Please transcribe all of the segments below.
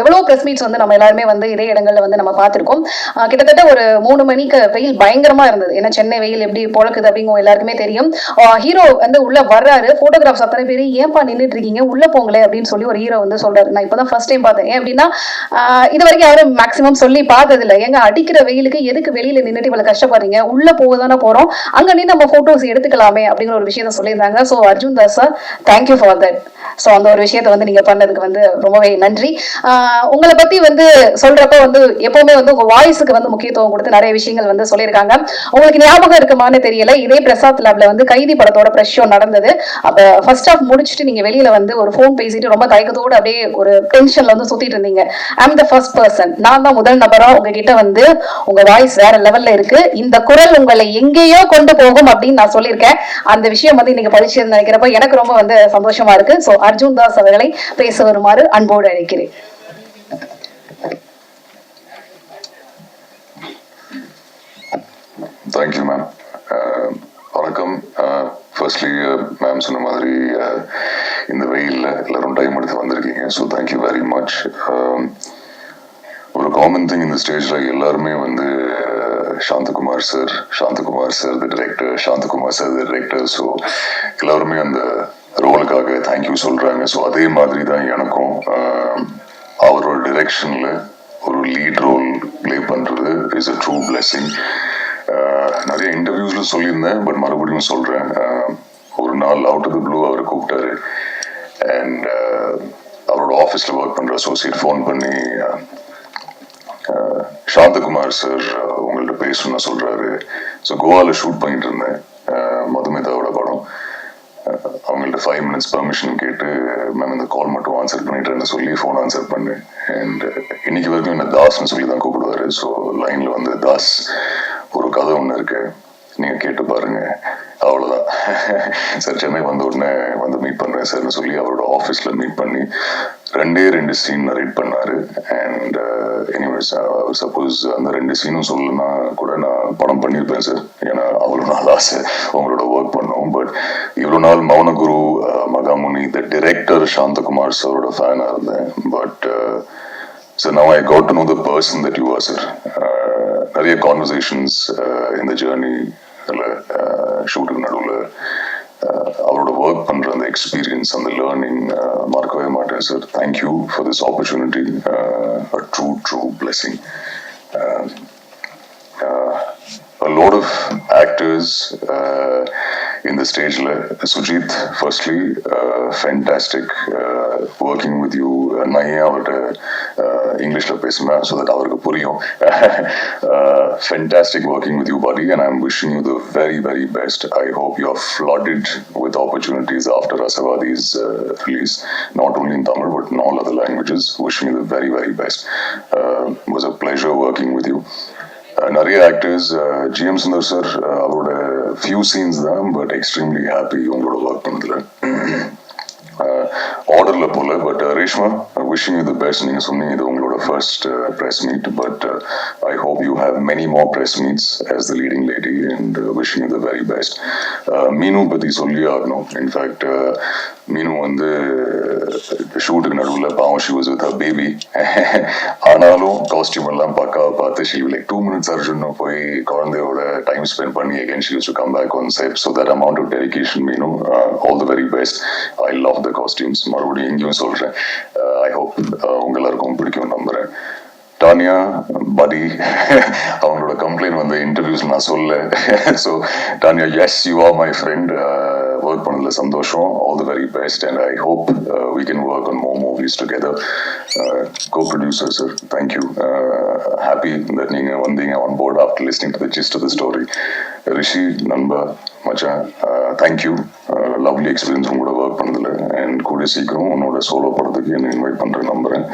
எவ்வளோ press meets வந்து நம்ம எல்லாருமே வந்து இதே இடங்கள்ல வந்து நம்ம பார்த்திருக்கோம். கிட்டத்தட்ட ஒரு மூணு மணிக்கு வெயில் பயங்கரமா இருந்தது. ஏன்னா சென்னை வெயில் எப்படி பொழக்குது அப்படிங்கும் எல்லாருக்குமே தெரியும். ஹீரோ வந்து உள்ள வர்றாரு. போட்டோகிராஃப்ஸ் அத்தனை பேர் ஏன்பா நின்றுட்டு இருக்கீங்க? உள்ள போங்களே அப்படின்னு சொல்லி ஒரு ஹீரோ வந்து சொல்றாரு. நான் இப்பதான் ஃபர்ஸ்ட் டைம் பார்த்தேன். ஏன் அப்படின்னா இது வரைக்கும் யாரும் மேக்ஸிமம் சொல்லி பார்த்தது இல்லை ஏங்க அடிக்கிற வெயிலுக்கு எதுக்கு வெளியில நின்றுட்டு இவ்வளவு கஷ்டப்படுறீங்க? உள்ள போக தானே போறோம். அங்க நின்று நம்ம போட்டோஸ் எடுத்துக்கலாமே அப்படிங்கிற ஒரு விஷயத்த சொல்லியிருந்தாங்க. So Arjun Das sir thank you for that so அந்த ஒரு விஷயத்த வந்து நீங்க பண்ணதுக்கு வந்து ரொம்பவே நன்றி. உங்களை பத்தி வந்து சொல்றப்ப வந்து எப்பவுமே வந்து உங்க வாய்ஸுக்கு வந்து முக்கியத்துவம் கொடுத்து நிறைய விஷயங்கள் வந்து சொல்லியிருக்காங்க. உங்களுக்கு ஞாபகம் இருக்குமான்னு தெரியல. இதே பிரசாத் லேப்ல வந்து கைதி படத்தோட ப்ரெஷ் ஷோ நடந்தது. அப்ப ஃபர்ஸ்ட் ஆஃப் முடிச்சுட்டு நீங்க வெளியில வந்து ஒரு ஃபோன் பேசிட்டு ரொம்ப தயக்கத்தோடு அப்படியே ஒரு டென்ஷன்ல வந்து சுத்திட்டு இருந்தீங்க. ஐம் த ஃபர்ஸ்ட் பர்சன் நான் தான் முதல் நபரா உங்ககிட்ட வந்து உங்க வாய்ஸ் வேற லெவல்ல இருக்கு. இந்த குரல் உங்களை எங்கேயோ கொண்டு போகும் அப்படின்னு நான் சொல்லியிருக்கேன். அந்த விஷயம் வந்து நீங்க படிச்சு நினைக்கிறப்ப எனக்கு ரொம்ப வந்து சந்தோஷமா இருக்கு. ஸோ அர்ஜுன் தாஸ் அவர்களை பேச வருமாறு அன்போடு அழைக்கிறேன் தேங்க்யூ மேம் வணக்கம் ஃபர்ஸ்ட்லி நான் சொன்ன மாதிரி இந்த வெயிலில் எல்லாரும் டைம் எடுத்து வந்திருக்கீங்க. So thank you very much ஒரு காமன் திங் இந்த ஸ்டேஜில் எல்லாருமே வந்து Santhakumar sir Santhakumar sir the director Santhakumar sir the director so எல்லாருமே அந்த ரோலுக்காக தேங்க்யூ சொல்கிறாங்க ஸோ அதே மாதிரி தான் எனக்கும் அவரோட டிரெக்ஷனில் ஒரு லீட் ரோல் ப்ளே பண்ணுறது இஸ் அ ட்ரூ பிளெஸ்ஸிங் நிறைய இன்டர்வியூஸில் சொல்லியிருந்தேன் பட் மறுபடியும் சொல்கிறேன் ஒரு நாள் அவுட் ஆஃப் த ப்ளூ அவர் கூப்பிட்டாரு. அண்ட் uh, அவரோட ஆஃபீஸில் ஒர்க் பண்ணுற அசோசியேட் ஃபோன் பண்ணி uh, uh, சாந்தகுமார் சார் உங்கள்கிட்ட பேசணும்னு சொல்கிறாரு ஸோ கோவாவில் ஷூட் பண்ணிட்டு இருந்தேன். மதுமிதாவோட படம். அவங்கள்ட்ட ஃபைவ் மினிட்ஸ் பர்மிஷன் கேட்டு மேம் இந்த கால் மட்டும் ஆன்சர் பண்ணிட்டேன்னு சொல்லி ஃபோன் ஆன்சர் பண்ணேன். அண்ட் இன்னைக்கு வரைக்கும் என்ன தாஸ்னு சொல்லி தான் கூப்பிடுவாரு. ஸோ லைனில் வந்து தாஸ் ஒரு கதை ஒன்று இருக்குது நீங்கள் கேட்டு பாருங்க. அவ்வளோதான் சார் சென்னை வந்த உடனே வந்து மீட் பண்ணுறேன் சார்னு சொல்லி அவரோட ஆஃபீஸில் மீட் பண்ணி ரெண்டே ரெண்டு சீன் நரேட் பண்ணாரு. அண்ட் எனிவேஸ் சப்போஸ் அந்த ரெண்டு சீனும் சொல்லுனா கூட நான் படம் பண்ணியிருப்பேன் சார் ஏன்னா அவ்வளோ நாள் ஆசை உங்களோட ஒர்க் பண்ணோம் பட் இவ்வளோ நாள் Mounaguru uh, Magamuni the director Santhakumar சாரோட ஃபேனாக இருந்தேன். But sir now I could know the person person that you sir uh, நிறைய கான்வர்சேஷன்ஸ் இந்த ஜேர்னி அதில் ஷூட்டுக்கு நடுவில் அவரோட ஒர்க் பண்ணுற அந்த எக்ஸ்பீரியன்ஸ் அந்த லேர்னிங் மறக்கவே மாட்டேன் sir thank you for this opportunity a true true blessing a lot of actors uh, in the stage. le- Sujit, firstly, uh, fantastic uh, working with you. நான் ஏன் அவர்கிட்ட இங்கிலீஷில் பேசுனேன் ஸோ தட் அவருக்கு புரியும் fantastic working with you buddy and I'm wishing you the very very best I hope you are flooded with opportunities after அசவாதிஸ் release not only in Tamil but in all other languages. Wishing you the very very best. Uh, it was a pleasure working with you. Uh, நிறைய actors GM Sundar sir அவரோட few scenes தான் but extremely happy உங்களோட work பண்ணதுல ஆர்டர்ல போல but Reshma wishing you the best நீங்க சொன்னீங்க இது உங்களோட first press meet but I hope you have many more press meets as the leading lady and wishing you the very best Meenu பத்தி சொல்லி ஆகணும். இன்ஃபேக்ட் மீனு வந்து ஷூட்டுக்கு நடுவில் பாவம் ஷி வாஸ் வித் பேபி ஆனாலும் காஸ்டியூம் எல்லாம் பக்காவை பார்த்து she like two minutes Arjun போய் குழந்தையோட டைம் ஸ்பெண்ட் பண்ணி again she to come back on set so that amount of dedication மீனும் all the very best I love the costumes மறுபடியும் எங்கேயும் சொல்கிறேன் ஐ ஹோப் உங்க எல்லாருக்கும் பிடிக்கும் nombre டானியா படி. அவங்களோட கம்ப்ளைண்ட் வந்து இன்டர்வியூஸ் நான் சொல்ல so Tania yes you are my friend work பண்ணதில் சந்தோஷம். All the very best and I hope we can work on more movies together co producer sir thank you happy that நீங்கள் வந்தீங்க on board after listening to the gist the story Rishi நண்பா மச்சான் thank you lovely experience உங்களோட work பண்ணதில். And கூடிய சீக்கிரம் உன்னோட solo படத்துக்கு என்ன இன்வைட் பண்ணுறேன் நம்புகிறேன்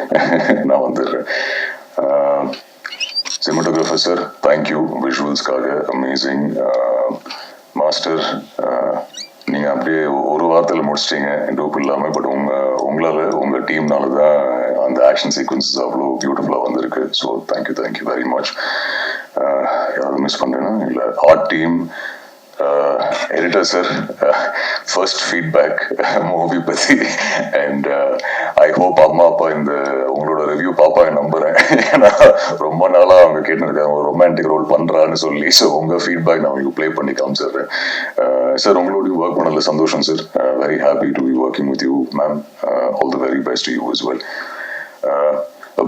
நான் வந்துடுறேன். சினிமாட்டோகிராஃபர் சார் தேங்க்யூ விஷுவல்ஸ்க்காக அமேசிங் மாஸ்டர் நீங்கள் அப்படியே ஒரு வாரத்தில் முடிச்சிட்டீங்க. டோப் இல்லாமல் பட் உங்கள் உங்களால் உங்கள் டீம்னால தான் அந்த ஆக்ஷன் சீக்வன்சஸ் அவ்வளோ பியூட்டிஃபுல்லாக வந்திருக்கு. So thank you thank you very much யாரும் மிஸ் பண்ணுறேன்னா இல்லை art team editor sir first feedback movie பத்தி. அண்ட் ஐ ஹோப் அம்மா அப்பா இந்த உங்களோட ரிவ்யூ பாப்பாங்க நம்புறேன். ஏன்னா ரொம்ப நாளாக அவங்க கேட்டுருக்காங்க ஒரு ரொமான்டிக் ரோல் பண்றான்னு சொல்லி. ஸோ உங்கள் ஃபீட்பேக் நான் உங்களுக்கு ப்ளே பண்ணி காமிச்சிடுறேன். Uh, சார் உங்களோட ஒர்க் பண்ணல சந்தோஷம் sir very happy to be working with you ma'am all the very best you as well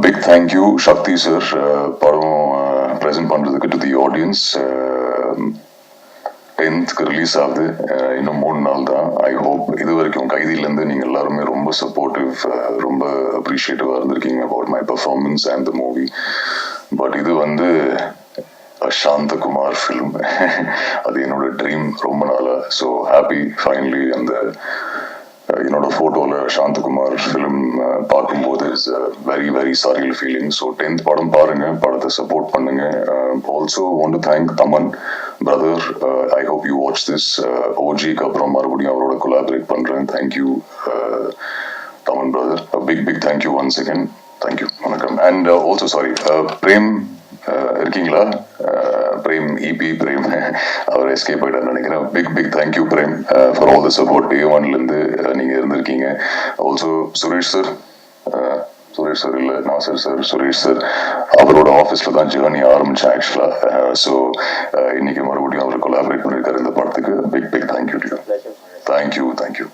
big thank you Sakthi sir படம் ப்ரெசென்ட் பண்ணுறதுக்கு டு தி ஆடியன்ஸ் டென்த்துக்கு ரிலீஸ் ஆகுது. இன்னும் மூணு நாள் தான். ஐ ஹோப் இது வரைக்கும் கைதியிலேருந்து நீங்கள் எல்லாருமே ரொம்ப சப்போர்ட்டிவ் ரொம்ப அப்ரிஷியேட்டிவாக இருந்திருக்கீங்க about my performance and the movie but இது வந்து சாந்தகுமார் ஃபிலிம் அது என்னோட ட்ரீம் ரொம்ப நாளாக ஸோ ஹாப்பி ஃபைனலி அந்த என்னோட ஃபோட்டோவில் சாந்தகுமார் ஃபிலிம் பார்க்கும்போது is very very surreal feeling so tenth படம் பாருங்க படத்தை சப்போர்ட் பண்ணுங்க. Also want to thank Thaman brother I hope you watch this ஓஜிக்கு அப்புறம் மறுபடியும் அவரோட கொலாபரேட் பண்ணுறேன் thank you Thaman brother big big thank you once second thank you வணக்கம். And also sorry Prem இருக்கீங்களா? பிரேம் இபி பிரேம் அவர் எஸ்கேப் ஆகிட்டார் நினைக்கிறேன். Big big thank you Prem for all the support day ஒன்லேருந்து நீங்கள் இருந்திருக்கீங்க. Also Suresh sir Suresh sir இல்லை நாசர் சார் சுரேஷ் சார் அவரோட ஆஃபீஸில் தான் ஜேர்னி ஆரம்பித்தேன் ஆக்சுவலாக ஸோ இன்னைக்கு மறுபடியும் அவர் கொலாபரேட் பண்ணியிருக்காரு இந்த படத்துக்கு. Big big thank you to thank you thank you